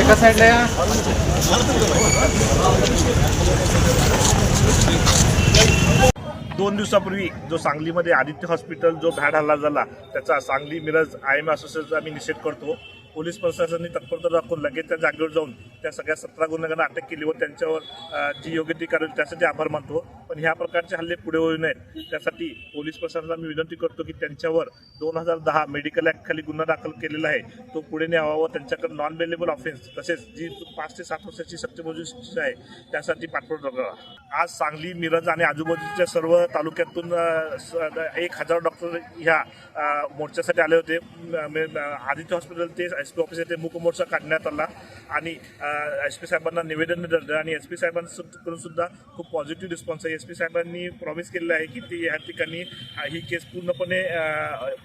एका साईडला या. दोन दिवसापूर्वी जो सांगलीमध्ये आदित्य हॉस्पिटल जो भॅड हल्ला झाला त्याचा सांगली मिरज आय एम असोसिएशनचा आम्ही निषेध करतो. पोलीस प्रशासनाने तत्परता दाखवून लगेच त्या जागेवर जाऊन त्या सगळ्या सतरा गुन्हेगारांना अटक केली व त्यांच्यावर जी योग्य ती करेल त्यासाठी आभार मानतो. पण ह्या प्रकारचे हल्ले पुढे होऊ नयेत. त्यासाठी पोलीस प्रशासनाला मी विनंती करतो की त्यांच्यावर दोन हजार दहा मेडिकल ॲक्टखाली गुन्हा दाखल केलेला आहे. तो पुढे न्यावा व त्यांच्याकडे नॉन बेलेबल ऑफेन्स तसेच जी पाच ते सात वर्षाची सक्तीमोजी शिक्षा आहे त्यासाठी पाठपुरावा करावा आज सांगली मिरज आणि आजूबाजूच्या सर्व तालुक्यातून एक हजार डॉक्टर ह्या मोर्चासाठी आले होते. आदित्य हॉस्पिटल ते एस पी ऑफिस येथे मूक मोर्चा काढण्यात आला. आणि एस पी साहेबांना निवेदन दिलं आणि एस पी साहेबांकडून सुद्धा खूप पॉझिटिव्ह रिस्पॉन्स आहे. एस पी साहेबांनी प्रॉमिस केलेलं आहे की ते या ठिकाणी ही केस पूर्णपणे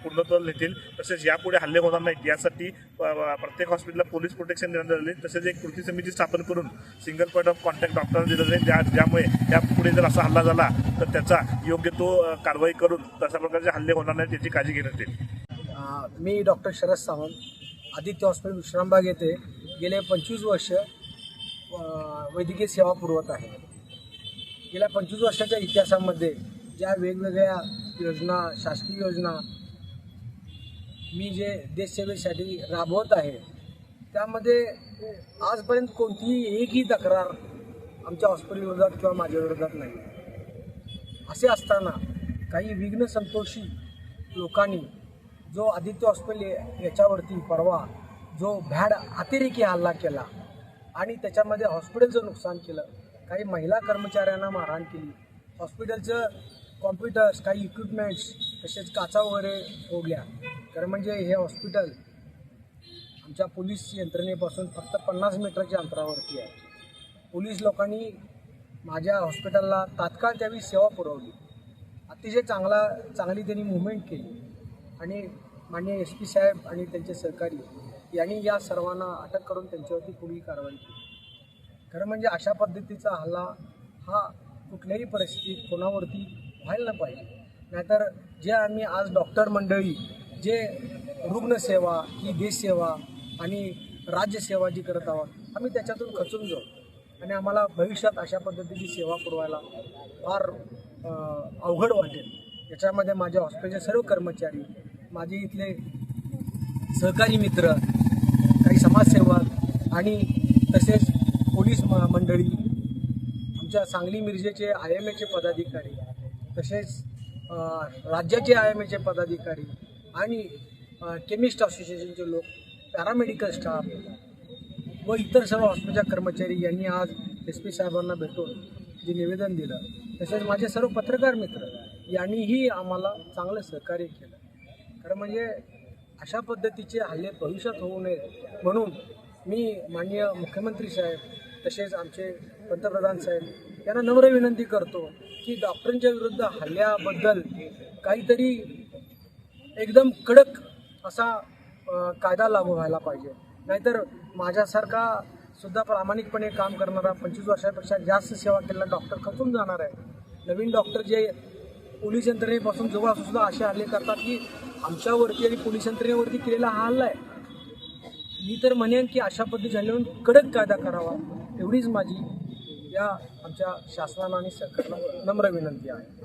पूर्णत्व नेतील तसेच यापुढे हल्ले होणार नाहीत. यासाठी प्रत्येक हॉस्पिटलला पोलीस प्रोटेक्शन देण्यात आले तसेच एक कृती समिती स्थापन करून सिंगल पॉईंट ऑफ कॉन्टॅक्ट डॉक्टरांना दिलं जाईल ज्या ज्यामुळे यापुढे जर असा हल्ला झाला तर त्याचा योग्य तो कारवाई करून तशा प्रकारचे हल्ले होणार नाहीत याची काळजी घेण्यात येईल. मी डॉक्टर शरद सावंत. आदित्य हॉस्पिटल विश्रामबाग येथे गेले पंचवीस वर्ष वैद्यकीय सेवा पुरवत आहे. गेल्या पंचवीस वर्षाच्या इतिहासामध्ये ज्या वेगवेगळ्या योजना शासकीय योजना मी जे देशसेवेसाठी राबवत आहे त्यामध्ये आजपर्यंत कोणतीही एकही तक्रार आमच्या हॉस्पिटलविरोधात किंवा माझ्या विरोधात नाही. असे असताना काही विघ्न संतोषी लोकांनी जो आदित्य हॉस्पिटल याच्यावरती परवा जो भॅड अतिरेकी हल्ला केला आणि त्याच्यामध्ये हॉस्पिटलचं नुकसान केलं काही महिला कर्मचाऱ्यांना मारहाण केली हॉस्पिटलचं कॉम्प्युटर्स काही इक्विपमेंट्स तसेच काचा वगैरे फोडल्या. कारण म्हणजे हे हॉस्पिटल आमच्या पोलीस यंत्रणेपासून फक्त पन्नास मीटरच्या अंतरावरती आहे. पोलीस लोकांनी माझ्या हॉस्पिटलला तात्काळ त्यावेळी सेवा पुरवली. अतिशय चांगला चांगली त्यांनी मुवमेंट केली. आणि माननीय एस पी साहेब आणि त्यांचे सहकारी यांनी या सर्वांना अटक करून त्यांच्यावरती पुढील कारवाई केली. खरं म्हणजे अशा पद्धतीचा हल्ला हा कुठल्याही परिस्थितीत कोणावरती व्हायला पाहिजे. नाहीतर जे आम्ही आज डॉक्टर मंडळी जे रुग्णसेवा ही देशसेवा आणि राज्यसेवा जी करत आहोत आम्ही त्याच्यातून खचून जाऊ. आणि आम्हाला भविष्यात अशा पद्धतीची सेवा पुरवायला फार अवघड वाटेल. याच्यामध्ये माझ्या हॉस्पिटलचे सर्व कर्मचारी माझे इथले सहकारी मित्र काही समाजसेवक आणि तसेच पोलीस म- मंडळी आमच्या सांगली मिरजेचे आय एम एचे पदाधिकारी तसेच राज्याचे आय एम एचे पदाधिकारी आणि केमिस्ट असोसिएशनचे लोक पॅरामेडिकल स्टाफ व इतर सर्व हॉस्पिटलच्या कर्मचारी यांनी आज एस पी साहेबांना भेटून जे निवेदन दिलं. तसेच माझे सर्व पत्रकार मित्र यांनीही आम्हाला चांगलं सहकार्य केलं. खरं म्हणजे अशा पद्धतीचे हल्ले भविष्यात होऊ नयेत. म्हणून मी माननीय मुख्यमंत्री साहेब तसेच आमचे पंतप्रधान साहेब यांना नम्र विनंती करतो की डॉक्टरांच्या विरुद्ध हल्ल्याबद्दल काहीतरी एकदम कडक असा कायदा लागू व्हायला पाहिजे. नाहीतर माझ्यासारखा सुद्धा प्रामाणिकपणे काम करणारा पंचवीस वर्षापेक्षा जास्त सेवा केलेला डॉक्टर खचून जाणार आहे. नवीन डॉक्टर जे पोलीस यंत्रणेपासून जवळ असून सुद्धा असे हल्ले करतात की आमच्यावरती आणि पोलीस यंत्रणेवरती केलेला हा हल्ला आहे. मी तर म्हणेन की अशा पद्धती हल्ल्यावरून कडक कायदा करावा. एवढीच माझी या आमच्या शासनाला आणि सरकारला नम्र विनंती आहे.